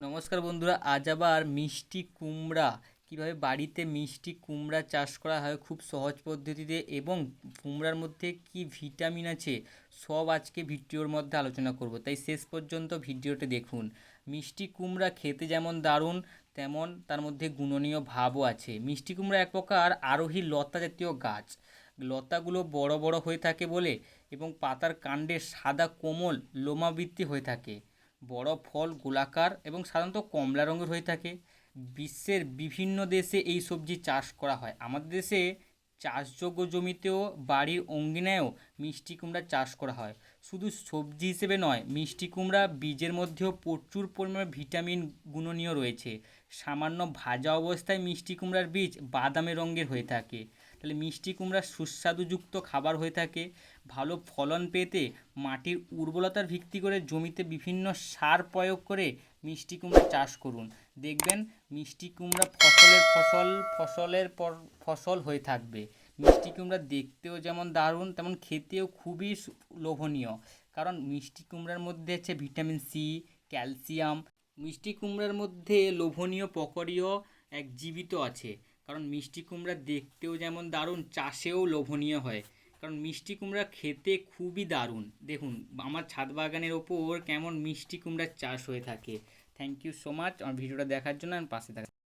নমস্কার বন্ধুরা, আজ আবার মিষ্টি কুমড়া। কীভাবে বাড়িতে মিষ্টি কুমড়া চাষ করা হয় খুব সহজ পদ্ধতিতে এবং কুমড়ার মধ্যে কি ভিটামিন আছে, সব আজকে ভিডিওর মধ্যে আলোচনা করব। তাই শেষ পর্যন্ত ভিডিওটি দেখুন। মিষ্টি কুমড়া খেতে যেমন দারুণ, তেমন তার মধ্যে গুণনীয় ভাবও আছে। মিষ্টি কুমড়া এক প্রকার আরোহী লতা জাতীয় গাছ। লতাগুলো বড় বড় হয়ে থাকে বলে এবং পাতার কাণ্ডে সাদা কোমল লোমাবৃত্তি হয়ে থাকে। বড় ফল, গোলাকার এবং সাধারণত কমলা রঙের হয়ে থাকে। বিশ্বের বিভিন্ন দেশে এই সবজি চাষ করা হয়। আমাদের দেশে চাষযোগ্য জমিতেও, বাড়ির অঙ্গিনায়ও মিষ্টি কুমড়া চাষ করা হয়। শুধু সবজি হিসেবে নয়, মিষ্টি কুমড়া বীজের মধ্যেও প্রচুর পরিমাণে ভিটামিন গুণনীয় রয়েছে। সামান্য ভাজা অবস্থায় মিষ্টি কুমড়ার বীজ বাদামি রঙের হয়ে থাকে। তাহলে মিষ্টি কুমড়া সুস্বাদুযুক্ত খাবার হয়ে থাকে। ভালো ফলন পেতে মাটির উর্বরতার ভিত্তি করে জমিতে বিভিন্ন সার প্রয়োগ করে মিষ্টি কুমড়া চাষ করুন। দেখবেন মিষ্টি কুমড়া ফসলের ফসল, ফসলের পর, ফসল হয়ে থাকবে। মিষ্টি কুমড়া দেখতেও যেমন দারুণ, তেমন খেতেও খুবই লোভনীয়। কারণ মিষ্টি কুমড়ার মধ্যে আছে ভিটামিন সি, ক্যালসিয়াম। মিষ্টি কুমড়ার মধ্যে লোভনীয় পকরীয় এক জীবিত আছে। কারণ মিষ্টি কুমড়া দেখতেও যেমন দারুণ, চাষেও লোভনীয় হয়। কারণ মিষ্টি কুমড়া খেতে খুবই দারুণ। দেখুন, আমার ছাদ বাগানের ওপর কেমন মিষ্টি কুমড়ার চাষ হয়ে থাকে। থ্যাংক ইউ সো মাচ আমার ভিডিওটা দেখার জন্য আমি পাশে থাকা